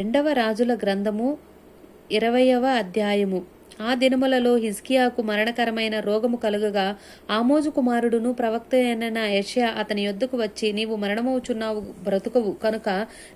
రెండవ రాజుల గ్రంథము ఇరవయవ అధ్యాయము. ఆ దినములలో హిజ్కియాకు మరణకరమైన రోగము కలుగగా ఆమోజు కుమారుడును ప్రవక్త అయిన యష్యా అతని యొద్దకు వచ్చి నీవు మరణమవుచున్నావు బ్రతుకవు. కనుక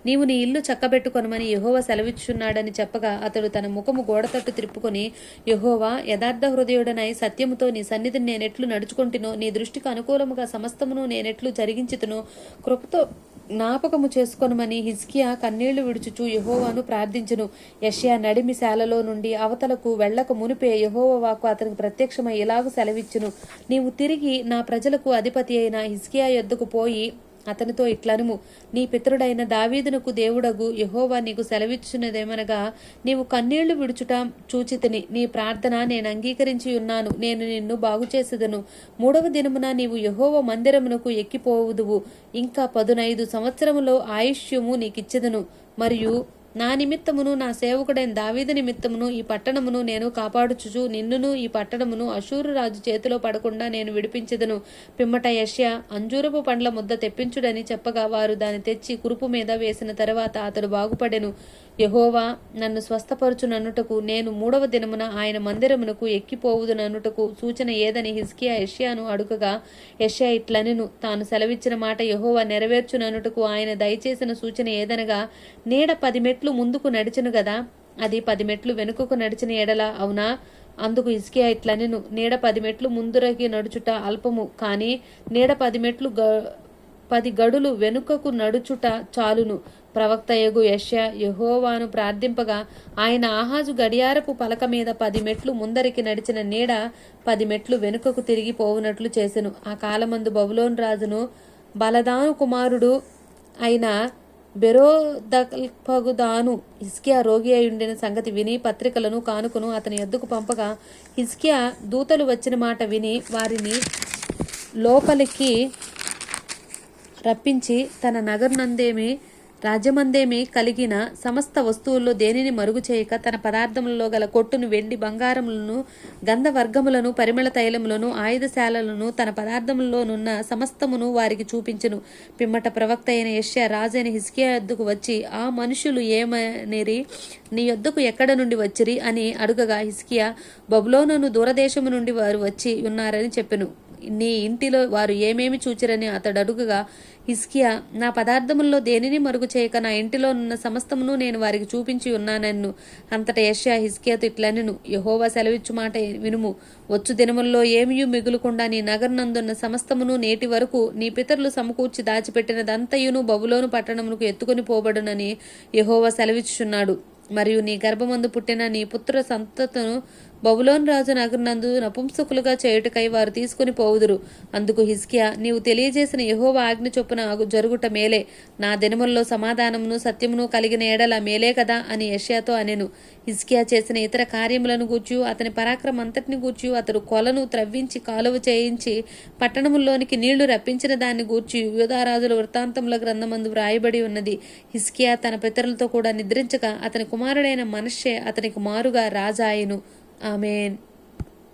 నీవు నీ ఇల్లు చక్కబెట్టుకొనమని యహోవ సెలవిచ్చున్నాడని చెప్పగా అతడు తన ముఖము గోడతట్టు త్రిప్పుకొని యహోవా యథార్థ హృదయుడనై సత్యముతో నీ సన్నిధిని నేనెట్లు నడుచుకుంటునో. నీ దృష్టికి అనుకూలముగా సమస్తమును నేనెట్లు జరిగించుతునో. కృపతో జ్ఞాపకము చేసుకొనమని హిజ్కియా కన్నీళ్ళు విడుచుచు యహోవాను ప్రార్థించును. యషియా నడిమి శాలలో నుండి అవతలకు వెళ్ళక మునిపే యెహోవా వాకు అతనికి ప్రత్యక్షమై ఇలాగు సెలవిచ్చును. నీవు తిరిగి నా ప్రజలకు అధిపతి అయిన హిజ్కియా యొద్దకు పోయి అతనితో ఇట్లనుము నీ పితరుడైన దావీదునకు దేవుడగు యహోవా నీకు సెలవిచ్చున్నదేమనగా నీవు కన్నీళ్ళు విడుచుట చూచితిని నీ ప్రార్థన నేను అంగీకరించి ఉన్నాను నేను నిన్ను బాగు చేసేదను మూడవ దినమున నీవు యహోవ మందిరమునకు ఎక్కిపోవుదువు. ఇంకా పదునైదు సంవత్సరములో ఆయుష్యము నీకిచ్చెదను. మరియు నా నిమిత్తమును నా సేవకుడైన దావీదు నిమిత్తమును ఈ పట్టణమును నేను కాపాడుచుచు నిన్నును ఈ పట్టణమును అశూరు రాజు చేతిలో పడకుండా నేను విడిపించెదను. పిమ్మట యష్య అంజూరపు పండ్ల ముద్ద తెప్పించుడని చెప్పగా వారు దాని తెచ్చి కురుపు మీద వేసిన తర్వాత అతడు బాగుపడెను. యహోవా నన్ను స్వస్థపరచునన్నుటకు నేను మూడవ దినమున ఆయన మందిరమునకు ఎక్కిపోవుదునన్నుటకు సూచన ఏదని హిజ్కియా యష్యాను అడుగగా యష్యా ఇట్లనెను తాను సెలవిచ్చిన మాట యహోవా నెరవేర్చునన్నుటకు ఆయన దయచేసిన సూచన ఏదనగా నీడ పది మెట్లు ముందుకు నడిచెను గదా అది పది మెట్లు వెనుకకు నడిచిన ఎడల అవునా? అందుకు ఇస్కియా ఇట్లనెను నీడ పది మెట్లు ముందురకి నడుచుట అల్పము కానీ నీడ పది మెట్లు గ పది గడులు వెనుకకు నడుచుట చాలును. ప్రవక్త యగు యష్య యహోవాను ప్రార్థింపగా ఆయన ఆహాజు గడియారపు పలక మీద పది మెట్లు ముందరికి నడిచిన నీడ పది మెట్లు వెనుకకు తిరిగి పోవునట్లు చేసెను. ఆ కాలమందు బబులోన్ రాజును బలదాను కుమారుడు అయిన బెరోదల్పగుదాను. హిస్కియా రోగి అయి ఉండిన సంగతి విని పత్రికలను కానుకను. అతని ఎద్దుకు పంపగా హిస్కియా దూతలు వచ్చిన మాట విని వారిని లోపలికి రప్పించి తన నగరునందేమి రాజ్యమందేమి కలిగిన సమస్త వస్తువుల్లో దేనిని మరుగు చేయక తన పదార్థములలో గల కొట్టును వెండి బంగారములను గంధవర్గములను పరిమళ తైలములను ఆయుధశాలలను తన పదార్థములలోనున్న సమస్తమును వారికి చూపించును. పిమ్మట ప్రవక్త అయిన యష్యా రాజైన హిస్కియా యొద్దకు వచ్చి ఆ మనుషులు ఏమనిరి? నీ యొద్దకు ఎక్కడ నుండి వచ్చిరి? అని అడుగగా హిస్కియా బబులోనను దూరదేశము నుండి వారు వచ్చి ఉన్నారని చెప్పెను. నీ ఇంటిలో వారు ఏమేమి చూచిరని అతడు అడుగుగా హిస్కియా నా పదార్థముల్లో దేనిని మరుగు చేయక నా ఇంటిలో ఉన్న సమస్తమును నేను వారికి చూపించి ఉన్నానన్ను. అంతట యష్యా హిస్కియాతో ఇట్లనెను యహోవా సెలవిచ్చు మాట వినుము. వచ్చు దినముల్లో ఏమీ మిగులుకుండా నీ నగరనందున్న సమస్తమును నేటి వరకు నీ పితరులు సమకూర్చి దాచిపెట్టినదంతయును బబులోను పట్టణమునకు ఎత్తుకొని పోబడునని యహోవా సెలవిచ్చుచున్నాడు. మరియు నీ గర్భమందు పుట్టిన నీ పుత్ర సంతతను బబులోన్ రాజు నగరునందు నపుంసకులుగా చేయుటకై వారు తీసుకుని పోవుదురు. అందుకు హిస్కియా నీవు తెలియజేసిన యహోవ ఆజ్ఞ చొప్పున జరుగుట మేలే. నా దినముల్లో సమాధానమును సత్యమును కలిగిన ఎడల మేలే కదా అని యష్యాతో అనెను. హిస్కియా చేసిన ఇతర కార్యములను గూర్చి అతని పరాక్రమం అంతటిని గూర్చి అతడు కొలను త్రవ్వించి కాలువ చేయించి పట్టణముల్లోనికి నీళ్ళు రప్పించిన దాన్ని గూర్చి యూదారాజుల వృత్తాంతముల గ్రంథమందు వ్రాయబడి ఉన్నది. హిస్కియా తన పితరులతో కూడా నిద్రించగా అతని కుమారుడైన మనషే అతనికి మారుగా రాజాయను. ആമേൻ